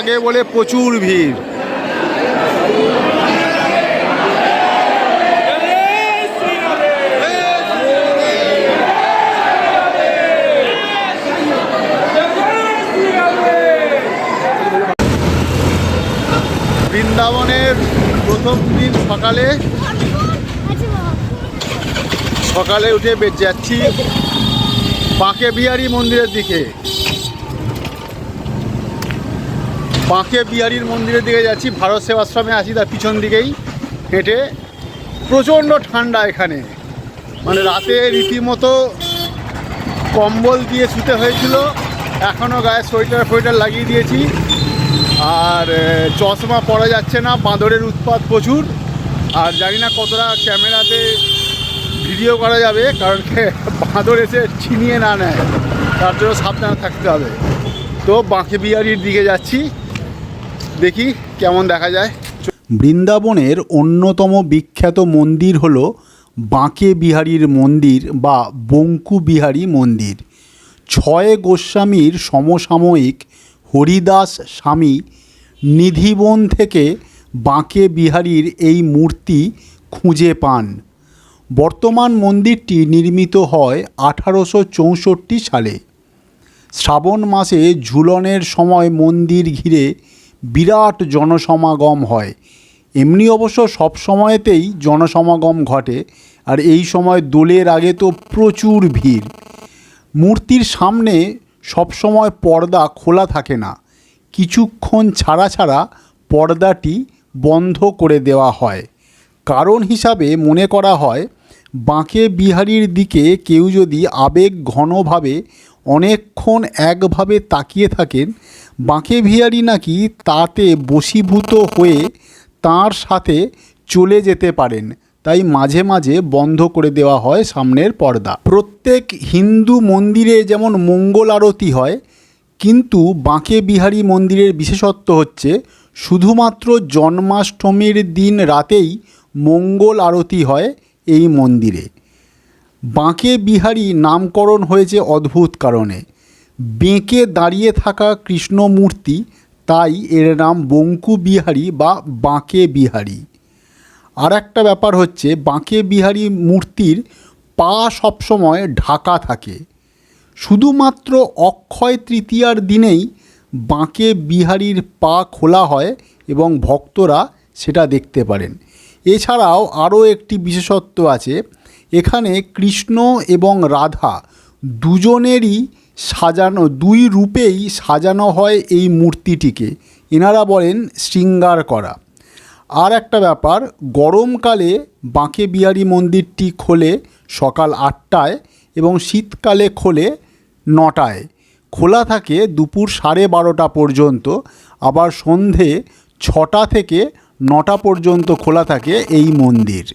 আগে বলে প্রচুর ভিড়। বৃন্দাবনের প্রথম দিন সকালে সকালে উঠে যাচ্ছি বাঁকে বিহারি মন্দিরের দিকে। বাঁকে বিহারির মন্দিরের দিকে যাচ্ছি, ভারত সেবাশ্রমে আছি তার পিছন দিকেই, হেঁটে। প্রচণ্ড ঠান্ডা এখানে। মানে রাতে রীতিমতো কম্বল দিয়ে শুতে হয়েছিল এখনও গায়ে সোয়েটার ফোয়েটার লাগিয়ে দিয়েছি। আর চশমা পরা যাচ্ছে না, বাঁদরের উৎপাত প্রচুর। আর জানি না কতটা ক্যামেরাতে ভিডিও করা যাবে, কারণ বাঁদর এসে ছিনিয়ে না নেয়। তার জন্য সাবধানে থাকতে হবে। তো বাঁকে বিহারির দিকে যাচ্ছি। দেখি কেমন দেখা যায়। বৃন্দাবনের অন্যতম বিখ্যাত মন্দির হল বাঁকে বিহারীর মন্দির বা বঙ্কু বিহারী মন্দির। ছয় গোস্বামীর সমসাময়িক হরিদাস স্বামী নিধিবন থেকে বাঁকে বিহারীর এই মূর্তি খুঁজে পান। বর্তমান মন্দিরটি নির্মিত হয় আঠারোশো চৌষট্টি সালে। শ্রাবণ মাসে ঝুলনের সময় মন্দির ঘিরে বিরাট জনসমাগম হয়। এমনি অবশ্য সব সময়তেই জনসমাগম ঘটে, আর এই সময় দোলের আগে তো প্রচুর ভিড়। মূর্তির সামনে সবসময় পর্দা খোলা থাকে না। কিছুক্ষণ ছাড়া ছাড়া পর্দাটি বন্ধ করে দেওয়া হয়। কারণ হিসাবে মনে করা হয়, বাঁকে বিহারীর দিকে কেউ যদি আবেগ ঘনভাবে অনেকক্ষণ একভাবে তাকিয়ে থাকেন বাঁকে বিহারী নাকি তাতে বশীভূত হয়ে তার সাথে চলে যেতে পারেন। তাই মাঝে মাঝে বন্ধ করে দেওয়া হয় সামনের পর্দা। প্রত্যেক হিন্দু মন্দিরে যেমন মঙ্গল আরতি হয়, কিন্তু বাঁকে বিহারি মন্দিরের বিশেষত্ব হচ্ছে শুধুমাত্র জন্মাষ্টমীর দিন রাতেই মঙ্গল আরতি হয় এই মন্দিরে। বাঁকে বিহারি নামকরণ হয়েছে অদ্ভুত কারণে। বেঁকে দাঁড়িয়ে থাকা কৃষ্ণমূর্তি, তাই এর নাম বঙ্কু বিহারী বা বাঁকে বিহারী। আর একটা ব্যাপার হচ্ছে, বাঁকে বিহারী মূর্তির পা সবসময় ঢাকা থাকে। শুধুমাত্র অক্ষয় তৃতীয়ার দিনেই বাঁকে বিহারীর পা খোলা হয় এবং ভক্তরা সেটা দেখতে পারেন। এছাড়াও আরও একটি বিশেষত্ব আছে, এখানে কৃষ্ণ এবং রাধা দুজনেরই সাজানো, দুই রূপেই সাজানো হয় এই মূর্তিটিকে। এনারা বলেন শৃঙ্গার করা। আর একটা ব্যাপার, গরমকালে বাঁকে বিহারি মন্দিরটি খোলে সকাল আটটায় এবং শীতকালে খোলে নটায়। খোলা থাকে দুপুর সাড়ে বারোটা পর্যন্ত, আবার সন্ধে ছটা থেকে নটা পর্যন্ত খোলা থাকে এই মন্দির।